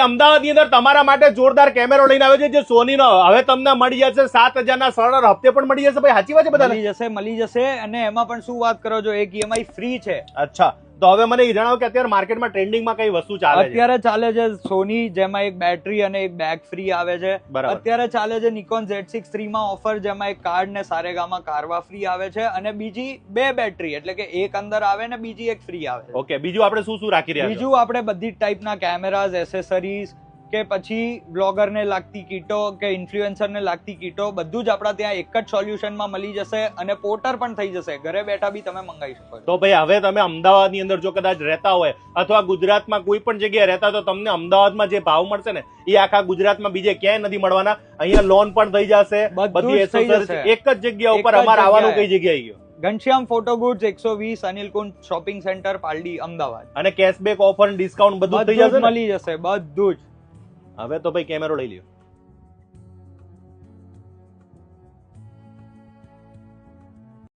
ભાઈ અમદાવાદની અંદર તમારા માટે જોરદાર કેમેરો લઈને આવે છે જે સોની નો હવે તમને મળી જશે સાત હજાર ના સરળ હપ્તે પણ મળી જશે. ભાઈ સાચી વાત છે બધા મળી જશે મળી જશે. અને એમાં પણ શું વાત કરો છો એક ઈએમઆઈ ફ્રી છે. અચ્છા. તો હવે મને એ જણાવો કે અત્યારે માર્કેટમાં ટ્રેન્ડિંગમાં કઈ વસ્તુ ચાલે છે? અત્યારે ચાલે છે સોની જેમાં એક બેટરી અને એક બેગ ફ્રી આવે છે. અત્યારે ચાલે છે નિકોન ઝેડ સિક્સમાં ઓફર જેમાં એક કાર્ડ ને સારેગામાં કારવા ફ્રી આવે છે અને બીજી બે બેટરી એટલે કે એક અંદર આવે ને બીજી એક ફ્રી આવે ઓકે બીજું આપણે શું શું રાખી રહ્યા બીજું આપણે બધી ટાઈપના કેમેરાઝ એસેસરીઝ કે પછી બ્લોગરને લાગતી કીટો કે ઇન્ફ્લુએન્સરને લાગતી કીટો બધું જ આપણા ત્યાં એક જ સોલ્યુશનમાં મળી જશે અને પોર્ટર પણ થઈ જશે. ઘરે બેઠા બી તમે મંગાવી શકો તો ભાઈ હવે તમે અમદાવાદની અંદર જો કદાચ રહેતા હોય અથવા ગુજરાતમાં કોઈ પણ જગ્યાએ રહેતા તો તમને અમદાવાદમાં જે ભાવ મળશે ને એ આખા ગુજરાતમાં બીજે ક્યાંય નથી મળવાના. અહીંયા લોન પણ થઈ જશે બધું. એક જ જગ્યા ઉપર અમારે આવવાનું કઈ જગ્યાએ. જગ્યાએ ગયો? ઘનશ્યામ ફોટો ગુડ્સ એકસો વીસ અનિલ કુંજ શોપિંગ સેન્ટર પાલડી અમદાવાદ. અને કેશબેક ઓફર ડિસ્કાઉન્ટ બધું થઈ જશે મળી જશે બધું જ. હવે તો ભાઈ કેમેરો લઈ લ્યો.